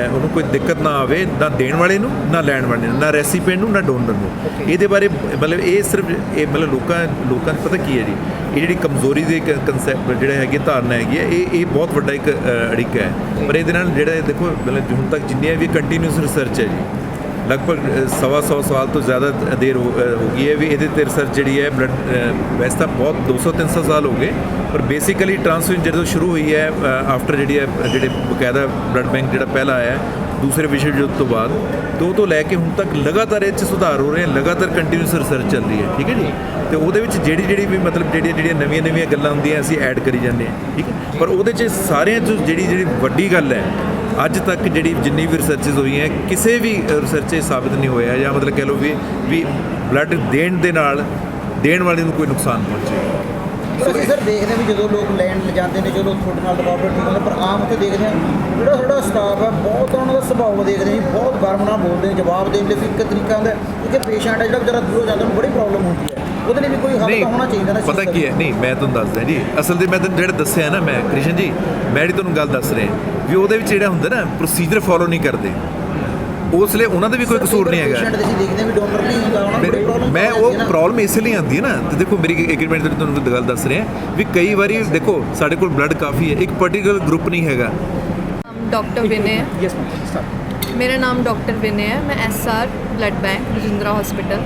ਉਹਨੂੰ ਕੋਈ ਦਿੱਕਤ ਨਾ ਆਵੇ ਨਾ ਦੇਣ ਵਾਲੇ ਨੂੰ ਨਾ ਲੈਣ ਵਾਲੇ ਨੂੰ ਨਾ ਰੈਸੀਪੀਐਂਟ ਨੂੰ ਨਾ ਡੋਨਰ ਨੂੰ। ਇਹਦੇ ਬਾਰੇ ਮਤਲਬ ਇਹ ਸਿਰਫ ਇਹ ਮਤਲਬ ਲੋਕਾਂ ਲੋਕਾਂ ਨੂੰ ਪਤਾ ਕੀ ਹੈ ਜੀ? ਇਹ ਜਿਹੜੀ ਕਮਜ਼ੋਰੀ ਦੇ ਕਨਸੈਪਟ ਜਿਹੜਾ ਹੈਗੀ ਧਾਰਨਾ ਹੈਗੀ ਹੈ ਇਹ ਇਹ ਬਹੁਤ ਵੱਡਾ ਇੱਕ ਅੜਿੱਕਾ ਹੈ। ਪਰ ਇਹਦੇ ਨਾਲ ਜਿਹੜਾ ਦੇਖੋ ਮਤਲਬ ਹੁਣ ਤੱਕ ਜਿੰਨੀਆਂ ਵੀ ਕੰਟੀਨਿਊਸ ਰਿਸਰਚ ਹੈ ਜੀ ਲਗਭਗ ਸਵਾ ਸੌ ਸਾਲ ਤੋਂ ਜ਼ਿਆਦਾ ਦੇਰ ਹੋ ਹੋ ਗਈ ਹੈ ਵੀ ਇਹਦੇ ਤੇ ਰਿਸਰਚ ਜਿਹੜੀ ਹੈ ਬਲੱਡ ਵੈਸੇ ਤਾਂ ਬਹੁਤ 200 300 ਸਾਲ ਹੋ ਗਏ, ਪਰ ਬੇਸਿਕਲੀ ਟ੍ਰਾਂਸਫਿਊਜ਼ਨ ਜਦੋਂ ਸ਼ੁਰੂ ਹੋਈ ਹੈ ਆਫਟਰ ਜਿਹੜੀ ਹੈ, ਜਿਹੜੇ ਬਕਾਇਦਾ ਬਲੱਡ ਬੈਂਕ ਜਿਹੜਾ ਪਹਿਲਾ ਆਇਆ ਦੂਸਰੇ ਵਿਸ਼ਵ ਯੁੱਧ ਤੋਂ ਬਾਅਦ, ਤੋਂ ਤੋਂ ਲੈ ਕੇ ਹੁਣ ਤੱਕ ਲਗਾਤਾਰ ਇਹ 'ਚ ਸੁਧਾਰ ਹੋ ਰਹੇ ਹਨ ਲਗਾਤਾਰ ਕੰਟੀਨਿਊਸ ਰਿਸਰਚ ਚੱਲ ਰਹੀ ਹੈ, ਠੀਕ ਹੈ ਜੀ? ਤੇ ਉਹਦੇ ਵਿੱਚ ਜਿਹੜੀ ਜਿਹੜੀ ਵੀ ਮਤਲਬ ਜਿਹੜੀਆਂ ਜਿਹੜੀਆਂ ਨਵੀਆਂ ਨਵੀਆਂ ਗੱਲਾਂ ਹੁੰਦੀਆਂ, ਅਸੀਂ ਐਡ ਕਰੀ ਜਾਂਦੇ ਹਾਂ, ਠੀਕ ਹੈ? ਪਰ ਉਹਦੇ 'ਚ ਸਾਰਿਆਂ 'ਚ ਜਿਹੜੀ ਜਿਹੜੀ ਵੱਡੀ ਗੱਲ ਹੈ ਅੱਜ ਤੱਕ ਜਿਹੜੀ ਜਿੰਨੀ ਵੀ ਰਿਸਰਚਸ ਹੋਈਆਂ ਕਿਸੇ ਵੀ ਰਿਸਰਚ 'ਚ ਸਾਬਿਤ ਨਹੀਂ ਹੋਇਆ ਜਾਂ ਮਤਲਬ ਕਹਿ ਲਓ ਵੀ ਵੀ ਬਲੱਡ ਦੇਣ ਦੇ ਨਾਲ, ਦੇਣ ਵਾਲੇ ਨੂੰ ਕੋਈ ਨੁਕਸਾਨ ਪਹੁੰਚੇ ਪਰ ਸਰ, ਦੇਖਦੇ ਹਾਂ ਵੀ ਜਦੋਂ ਲੋਕ ਲੈਣ ਜਾਂਦੇ ਨੇ, ਜਦੋਂ ਤੁਹਾਡੇ ਨਾਲ ਡਿਪਾਰਟਮੈਂਟ ਠੀਕ ਹੁੰਦਾ ਪਰ ਆਮ ਉੱਥੇ ਦੇਖਦੇ ਹਾਂ, ਜਿਹੜਾ ਤੁਹਾਡਾ ਸਟਾਫ ਹੈ, ਬਹੁਤ ਉਹਨਾਂ ਦਾ ਸੁਭਾਅ ਦੇਖਦੇ ਹਾਂ ਬਹੁਤ ਗਰਮ ਨਾਲ ਬੋਲਦੇ ਜਵਾਬ ਦੇਣ ਲਈ ਵੀ ਇੱਕ ਤਰੀਕਾ ਹੁੰਦਾ ਕਿ ਪੇਸ਼ੈਂਟ ਹੈ ਜਿਹੜਾ ਵਿਚਾਰਾ ਦੂਰੋਂ ਜਾਂਦਾ, ਉਹਨੂੰ ਬੜੀ ਪ੍ਰੋਬਲਮ ਹੁੰਦੀ ਹੈ। ਉਹਦੇ ਲਈ ਵੀ ਕੋਈ ਹੱਲ ਤਾਂ ਹੋਣਾ ਚਾਹੀਦਾ ਨਾ ਪਤਾ ਕੀ ਹੈ? ਨਹੀਂ ਮੈਂ ਤੁਹਾਨੂੰ ਦੱਸਦਾ ਜੀ ਅਸਲ ਦੇ ਮੈਂ ਤੁਹਾਨੂੰ ਜਿਹੜਾ ਦੱਸਿਆ ਨਾ ਮੈਂ ਕ੍ਰਿਸ਼ਨ ਜੀ ਮੈਂ ਜਿਹੜੀ ਤੁਹਾਨੂੰ ਗੱਲ ਦੱਸ ਰਿਹਾ ਵੀ ਉਹਦੇ ਵਿੱਚ ਜਿਹੜਾ ਹੁੰਦਾ ਨਾ ਪ੍ਰੋਸੀਜਰ ਫੋਲੋ ਨਹੀਂ ਕਰਦੇ। ਉਸ ਲਈ ਉਹਨਾਂ ਦਾ ਵੀ ਕੋਈ ਕਸੂਰ ਨਹੀਂ ਹੈਗਾ। ਦੇਖਦੇ ਵੀ ਨਹੀਂ ਹੁੰਦਾ ਉਹਨਾਂ ਨੂੰ ਮੈਂ ਉਹ ਪ੍ਰੋਬਲਮ ਇਸ ਲਈ ਆਉਂਦੀ ਹੈ ਨਾ ਤੇ ਦੇਖੋ ਮੇਰੀ ਇੱਕ ਮਿੰਟ ਤੇ ਤੁਹਾਨੂੰ ਗੱਲ ਦੱਸ ਰਿਹਾ ਵੀ ਕਈ ਵਾਰੀ ਦੇਖੋ ਸਾਡੇ ਕੋਲ ਬਲੱਡ ਕਾਫੀ ਹੈ ਇੱਕ ਪਾਰਟਿਕੂਲਰ ਗਰੁੱਪ ਨਹੀਂ ਹੈਗਾ। ਡਾਕਟਰ ਵਿਨੇ ਹੈ। ਯੈਸ ਮੈਮ ਸਟਾਰਟ ਮੇਰਾ ਨਾਮ ਡਾਕਟਰ ਵਿਨੇ ਹੈ ਮੈਂ SR blood bank Rajindra hospital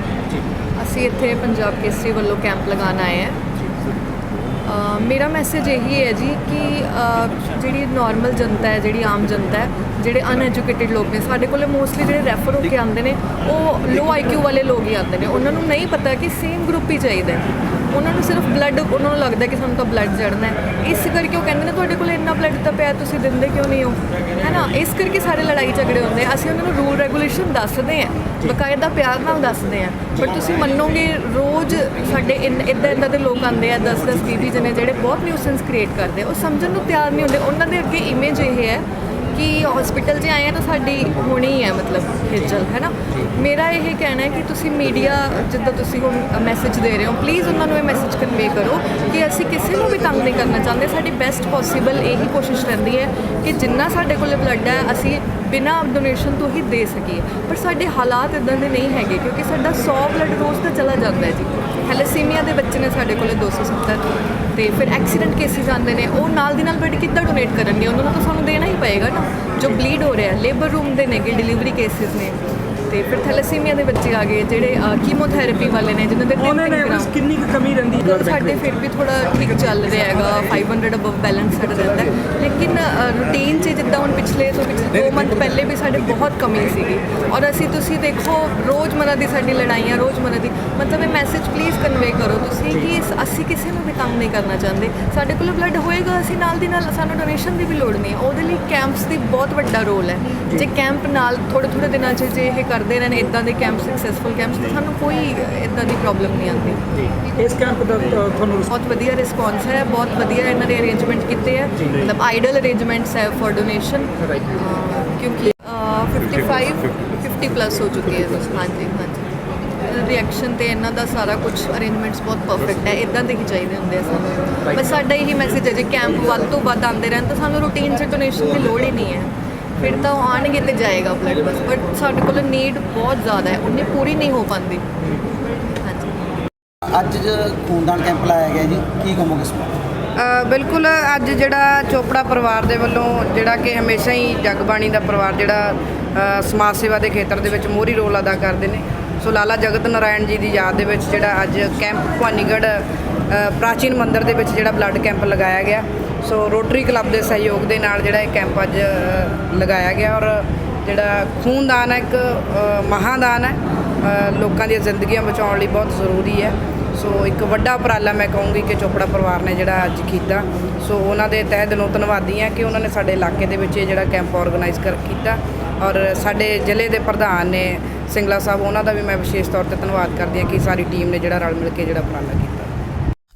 ਅਸੀਂ ਇੱਥੇ ਪੰਜਾਬ ਕੇਸਰੀ ਵੱਲੋਂ ਕੈਂਪ ਲਗਾਉਣ ਆਏ ਹਾਂ। ਮੇਰਾ ਮੈਸੇਜ ਇਹੀ ਹੈ ਜੀ ਕਿ ਜਿਹੜੀ ਨਾਰਮਲ ਜਨਤਾ ਹੈ, ਜਿਹੜੀ ਆਮ ਜਨਤਾ ਹੈ, ਜਿਹੜੇ ਅਨਐਜੂਕੇਟਿਡ ਲੋਕ ਨੇ, ਸਾਡੇ ਕੋਲੇ ਮੋਸਟਲੀ ਜਿਹੜੇ ਰੈਫਰ ਹੋ ਕੇ ਆਉਂਦੇ ਨੇ, ਉਹ ਲੋ ਆਈਕਿਊ ਵਾਲੇ ਲੋਕ ਹੀ ਆਉਂਦੇ ਨੇ। ਉਹਨਾਂ ਨੂੰ ਨਹੀਂ ਪਤਾ ਕਿ ਸੇਮ ਗਰੁੱਪ ਹੀ ਚਾਹੀਦਾ ਉਹਨਾਂ ਨੂੰ ਸਿਰਫ ਬਲੱਡ ਉਹਨਾਂ ਨੂੰ ਲੱਗਦਾ ਕਿ ਸਾਨੂੰ ਤਾਂ ਬਲੱਡ ਚੜਨਾ ਹੈ। ਇਸ ਕਰਕੇ ਉਹ ਕਹਿੰਦੇ ਨੇ ਤੁਹਾਡੇ ਕੋਲ ਇੰਨਾ ਬਲੱਡ ਤਾਂ ਪਿਆ ਤੁਸੀਂ ਦਿੰਦੇ ਕਿਉਂ ਨਹੀਂ ਹੋ? ਹੈ ਨਾ ਇਸ ਕਰਕੇ ਸਾਰੇ ਲੜਾਈ ਝਗੜੇ ਹੁੰਦੇ ਆ। ਅਸੀਂ ਉਹਨਾਂ ਨੂੰ ਰੂਲ ਰੈਗੂਲੇਸ਼ਨ ਦੱਸਦੇ ਆ। ਬਕਾਇਦਾ ਪਿਆਰ ਨਾਲ ਦੱਸਦੇ ਆ। ਪਰ ਤੁਸੀਂ ਮੰਨੋਗੇ ਰੋਜ਼ ਸਾਡੇ ਇਦਾਂ ਇਦਾਂ ਦੇ ਲੋਕ ਆਉਂਦੇ ਆ 10 10 20 ਜਣੇ ਜਿਹੜੇ ਬਹੁਤ ਨਿਊਸੈਂਸ ਕ੍ਰੀਏਟ ਕਰਦੇ। ਉਹ ਸਮਝਣ ਨੂੰ ਤਿਆਰ ਨਹੀਂ ਹੁੰਦੇ। ਉਹਨਾਂ ਦੇ ਅੱਗੇ ਇਮੇਜ ਇਹ ਹੈ ਕਿ ਹਸਪੀਟਲ 'ਚ ਆਏ ਆ ਤਾਂ ਸਾਡੀ ਹੋਣੀ ਹੈ ਮਤਲਬ ਖੇਚਲ, ਹੈ ਨਾ? ਮੇਰਾ ਇਹ ਕਹਿਣਾ ਹੈ ਕਿ ਤੁਸੀਂ ਮੀਡੀਆ ਜਿੱਦਾਂ ਤੁਸੀਂ ਹੁਣ ਮੈਸੇਜ ਦੇ ਰਹੇ ਹੋ ਪਲੀਜ਼ ਉਹਨਾਂ ਨੂੰ ਇਹ ਮੈਸੇਜ ਕਨਵੇ ਕਰੋ ਕਿ ਅਸੀਂ ਕਿਸੇ ਨੂੰ ਵੀ ਤੰਗ ਨਹੀਂ ਕਰਨਾ ਚਾਹੁੰਦੇ। ਸਾਡੀ ਬੈਸਟ ਪੋਸੀਬਲ ਇਹੀ ਕੋਸ਼ਿਸ਼ ਰਹਿੰਦੀ ਹੈ ਕਿ ਜਿੰਨਾ ਸਾਡੇ ਕੋਲ ਬਲੱਡ ਹੈ, ਅਸੀਂ ਬਿਨਾਂ ਡੋਨੇਸ਼ਨ ਤੋਂ ਹੀ ਦੇ ਸਕੀਏ। ਪਰ ਸਾਡੇ ਹਾਲਾਤ ਇਦਾਂ ਦੇ ਨਹੀਂ ਹੈਗੇ, ਕਿਉਂਕਿ ਸਾਡਾ 100 ਬਲੱਡ ਰੋਜ਼ ਤਾਂ ਚਲਾ ਜਾਂਦਾ ਹੈ ਜੀ। ਥੈਲੇਸੀਮੀਆ ਦੇ ਬੱਚੇ ਨੇ ਸਾਡੇ ਕੋਲੇ 270 ਤੇ ਫਿਰ ਐਕਸੀਡੈਂਟ ਕੇਸਿਸ ਆਉਂਦੇ ਨੇ, ਉਹ ਨਾਲ ਦੀ ਨਾਲ ਬਲੱਡ ਕਿੱਦਾਂ ਡੋਨੇਟ ਕਰਨਗੇ? ਉਹਨਾਂ ਨੂੰ ਤਾਂ ਸਾਨੂੰ ਦੇਣਾ ਹੀ ਪਏਗਾ ਨਾ। ਜੋ ਬਲੀਡ ਹੋ ਰਿਹਾ ਲੇਬਰ ਰੂਮ ਦੇ ਨੇਗੇ ਡਿਲੀਵਰੀ ਕੇਸਿਸ ਨੇ। ਤੇ ਫਿਰ ਥੈਲੇਸੀਮੀਆ ਦੇ ਬੱਚੇ ਆ ਗਏ ਜਿਹੜੇ ਕੀਮੋਥੈਰੇਪੀ ਵਾਲੇ ਨੇ ਜਿਨ੍ਹਾਂ ਦੇ ਤਿੰਨ ਉਹਨੇ ਨੇ ਕਿੰਨੀ ਕੁ ਕਮੀ ਰਹਿੰਦੀ? ਹੈ ਸਾਡੇ ਫਿਰ ਵੀ ਥੋੜਾ ਠੀਕ ਚੱਲ ਰਿਹਾ ਹੈਗਾ 500 ਅਬਵ ਬੈਲੈਂਸ ਸਾਡਾ ਰਹਿੰਦਾ। ਲੇਕਿਨ ਰੂਟੀਨ 'ਚ ਜਿੱਦਾਂ ਹੁਣ ਪਿਛਲੇ ਤੋਂ ਪਿਛਲੇ 2 ਮੰਥ ਪਹਿਲੇ ਵੀ ਸਾਡੇ ਬਹੁਤ ਕਮੀ ਸੀਗੀ। ਔਰ ਅਸੀਂ ਤੁਸੀਂ ਦੇਖੋ ਰੋਜ਼ਮਰਾ ਦੀ ਸਾਡੀ ਲੜਾਈਆਂ ਰੋਜ਼ਮਰਾ ਦੀ। ਮਤਲਬ ਇਹ ਮੈਸੇਜ ਪਲੀਜ਼ ਕਨਵੇ ਕਰੋ ਤੁਸੀਂ ਕਿ ਅਸੀਂ ਕਿਸੇ ਨੂੰ ਵੀ ਤੰਗ ਨਹੀਂ ਕਰਨਾ ਚਾਹੁੰਦੇ। ਸਾਡੇ ਕੋਲ ਬਲੱਡ ਹੋਏਗਾ ਅਸੀਂ ਨਾਲ ਦੀ ਨਾਲ ਸਾਨੂੰ ਡੋਨੇਸ਼ਨ ਦੀ ਵੀ ਲੋੜ ਨਹੀਂ। ਉਹਦੇ ਲਈ ਕੈਂਪਸ ਦੀ ਬਹੁਤ ਵੱਡਾ ਰੋਲ ਹੈ। ਜੇ ਕੈਂਪ ਨਾਲ ਥੋੜੇ ਥੋੜੇ ਦਿਨਾਂ 'ਚ ਜੇ ਇਹ ਕਰਦੇ ਰਹਿਣ ਇਦਾਂ ਦੇ ਕੈਂਪ ਸਕਸੈਸਫੁਲ ਕੈਂਪਸ ਤਾਂ ਸਾਨੂੰ ਕੋਈ ਇਦਾਂ ਦੀ ਪ੍ਰੋਬਲਮ ਨਹੀਂ ਆਉਂਦੀ। ਇਸ ਕੈਂਪ ਦਾ ਤੁਹਾਨੂੰ ਬਹੁਤ ਵਧੀਆ ਰਿਸਪੌਂਸ ਹੈ ਬਹੁਤ ਵਧੀਆ ਇਹਨਾਂ ਨੇ ਅਰੇਂਜਮੈਂਟ ਕੀਤੇ ਹੈ। ਮਤਲਬ ਆਈਡਲ ਅਰੇਂਜਮੈਂਟਸ ਹੈ ਫॉर ਡੋਨੇਸ਼ਨ ਕਿਉਂਕਿ ਅ, 55 50 ਪਲੱਸ ਹੋ ਚੁੱਕੇ ਹੈ। ਹਾਂਜੀ ਹਾਂਜੀ। ਰਿਐਕਸ਼ਨ ਤੇ ਇਹਨਾਂ ਦਾ ਸਾਰਾ ਕੁਝ ਅਰੇਂਜਮੈਂਟਸ ਬਹੁਤ ਪਰਫੈਕਟ ਹੈ। ਇਦਾਂ ਦੇ ਹੀ ਚਾਹੀਦੇ ਹੁੰਦੇ ਆ ਸਾਨੂੰ। ਬਸ ਸਾਡਾ ਇਹੀ ਮੈਸੇਜ ਹੈ ਜੇ ਕੈਂਪ ਵੱਧ ਤੋਂ ਵੱਧ ਆਉਂਦੇ ਰਹਿਣ ਤਾਂ ਸਾਨੂੰ ਰੂਟੀਨ 'ਚ ਡੋਨੇਸ਼ਨ ਦੀ ਲੋੜ ਹੀ ਨਹੀਂ ਹੈ। ਫਿਰ ਤਾਂ ਉਹ ਆਣਗੇ ਤੇ ਜਾਏਗਾ ਬਲੱਡ ਬਸ ਬਟ ਸਾਡੇ ਕੋਲ ਨੀਡ ਬਹੁਤ ਜ਼ਿਆਦਾ ਹੈ ਉਨੀ ਪੂਰੀ ਨਹੀਂ ਹੋ ਪਾਉਂਦੀ। ਹਾਂਜੀ। ਅੱਜ ਜ ਖੂਨਦਾਨ ਕੈਂਪ ਲਾਇਆ ਗਿਆ ਜੀ ਕੀ ਕਹੋਗੇ ਇਸ ਬਾਰੇ? ਅ, ਬਿਲਕੁਲ ਅੱਜ ਜਿਹੜਾ ਚੋਪੜਾ ਪਰਿਵਾਰ ਦੇ ਵੱਲੋਂ ਜਿਹੜਾ ਕਿ ਹਮੇਸ਼ਾ ਹੀ ਜਗਬਾਣੀ ਦਾ ਪਰਿਵਾਰ ਜਿਹੜਾ ਅ, ਸਮਾਜ ਸੇਵਾ ਦੇ ਖੇਤਰ ਦੇ ਵਿੱਚ ਮੋਹਰੀ ਰੋਲ ਅਦਾ ਕਰਦੇ ਨੇ। ਸੋ ਲਾਲਾ ਜਗਤ ਨਾਰਾਇਣ ਜੀ ਦੀ ਯਾਦ ਦੇ ਵਿੱਚ ਜਿਹੜਾ ਅੱਜ ਕੈਂਪ ਭਵਾਨੀਗੜ੍ਹ ਅ, ਪ੍ਰਾਚੀਨ ਮੰਦਿਰ ਦੇ ਵਿੱਚ ਜਿਹੜਾ ਬਲੱਡ ਕੈਂਪ ਲਗਾਇਆ ਗਿਆ। ਸੋ ਰੋਟਰੀ ਕਲੱਬ ਦੇ ਸਹਿਯੋਗ ਦੇ ਨਾਲ ਜਿਹੜਾ ਇਹ ਕੈਂਪ ਅੱਜ ਲਗਾਇਆ ਗਿਆ ਔਰ ਜਿਹੜਾ ਖੂਨਦਾਨ ਹੈ ਇੱਕ ਅ, ਮਹਾਦਾਨ ਹੈ ਲੋਕਾਂ ਦੀਆਂ ਜ਼ਿੰਦਗੀਆਂ ਬਚਾਉਣ ਲਈ ਬਹੁਤ ਜ਼ਰੂਰੀ ਹੈ। ਸੋ ਇੱਕ ਵੱਡਾ ਉਪਰਾਲਾ ਮੈਂ ਕਹੂੰਗੀ ਕਿ ਚੋਪੜਾ ਪਰਿਵਾਰ ਨੇ ਜਿਹੜਾ ਅੱਜ ਕੀਤਾ। ਸੋ ਉਹਨਾਂ ਦੇ ਤਹਿ ਦਿਲੋਂ ਧੰਨਵਾਦੀ ਹਾਂ ਕਿ ਉਹਨਾਂ ਨੇ ਸਾਡੇ ਇਲਾਕੇ ਦੇ ਵਿੱਚ ਇਹ ਜਿਹੜਾ ਕੈਂਪ ਆਰਗੇਨਾਈਜ਼ ਕਰ ਕੀਤਾ ਔਰ ਸਾਡੇ ਜ਼ਿਲ੍ਹੇ ਦੇ ਪ੍ਰਧਾਨ ਨੇ ਸਿੰਗਲਾ ਸਾਹਿਬ ਉਹਨਾਂ ਦਾ ਵੀ ਮੈਂ ਵਿਸ਼ੇਸ਼ ਤੌਰ ਤੇ ਧੰਨਵਾਦ ਕਰਦੀ ਹਾਂ ਕਿ ਸਾਰੀ ਟੀਮ ਨੇ ਜਿਹੜਾ ਰਲ ਮਿਲ ਕੇ ਜਿਹੜਾ ਉਪਰਾਲਾ ਕੀਤਾ।